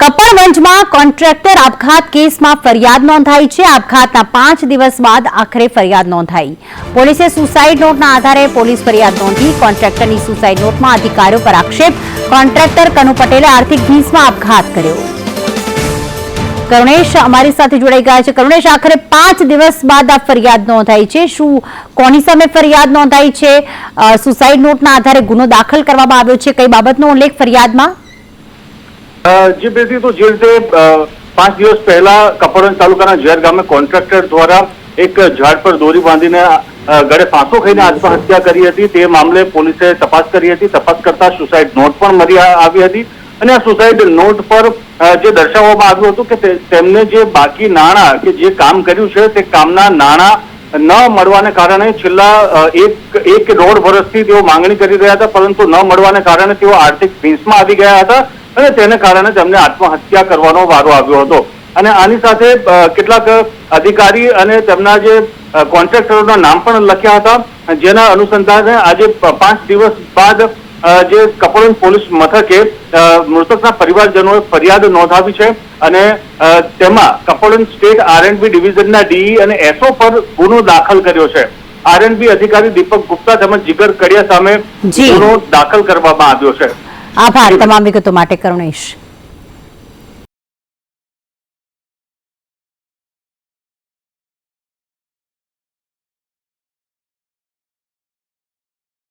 કપડવંજમાં contractor આપઘાત કેસમાં ફરિયાદ નોંધાઈ છે. આપઘાતના પાંચ દિવસ બાદ આખરે ફરિયાદ નોંધાઈ. પોલીસે સુસાઇડ નોટના આધારે પોલીસ ફરિયાદ નોંધી કોન્ટ્રાક્ટરની સુસાઇડ નોટમાં અધિકારીઓ પર આક્ષેપ. કોન્ટ્રાક્ટર કનુ પટેલે આર્થિક ભીંસમાં આપઘાત કર્યો. કરુણેશ અમારી સાથે જોડાઈ ગયા છે. કરુણેશ, આખરે પાંચ દિવસ બાદ આ ફરિયાદ નોંધાઈ છે. શું કોની સામે ફરિયાદ નોંધાઈ છે? સુસાઇડ નોટના આધારે ગુનો દાખલ કરવામાં આવ્યો છે. કઈ બાબતનો ઉલ્લેખ ફરિયાદમાં? જી તો જે રીતે પાંચ દિવસ પહેલા કપડવંજ તાલુકાના ઝેર ગામે કોન્ટ્રાક્ટર દ્વારા એક ઝાડ પર દોરી બાંધીને ગળે ફાંસો ખાઈને આત્મહત્યા કરી હતી. તે મામલે પોલીસે તપાસ કરી હતી. તપાસ કરતા સુસાઇડ નોટ પણ મળી આવી હતી. અને આ સુસાઇડ નોટ પર જે દર્શાવવામાં આવ્યું હતું કે તેમને જે બાકી નાણાં કે જે કામ કર્યું છે, તે કામના નાણાં ન મળવાને કારણે છેલ્લા એક એક દોઢ વર્ષથી તેઓ માંગણી કરી રહ્યા હતા, પરંતુ ન મળવાને કારણે તેઓ આર્થિક ભીંસમાં આવી ગયા હતા. અને તેને કારણે તેમને આત્મહત્યા કરવાનો વારો આવ્યો હતો. અને આની સાથે કેટલાક અધિકારી અને તેમના જે કોન્ટ્રાક્ટરોના નામ પણ લખ્યા હતા જેના અનુસંધાને આજે પાંચ દિવસ બાદ જે કપડવંજ પોલીસ મથકે મૃતકના પરિવારજનોએ ફરિયાદ નોંધાવી છે. અને તેમાં કપડવંજ સ્ટેટ આરએનબી ડિવિઝનના ડીઈ અને એસઓ પર ગુનો દાખલ કર્યો છે. આરએનબી અધિકારી દીપક ગુપ્તા તેમજ જીગર કડિયા સામે ગુનો દાખલ કરવામાં આવ્યો છે. આભાર. તમામ વિગતો માટે કરુણેશ.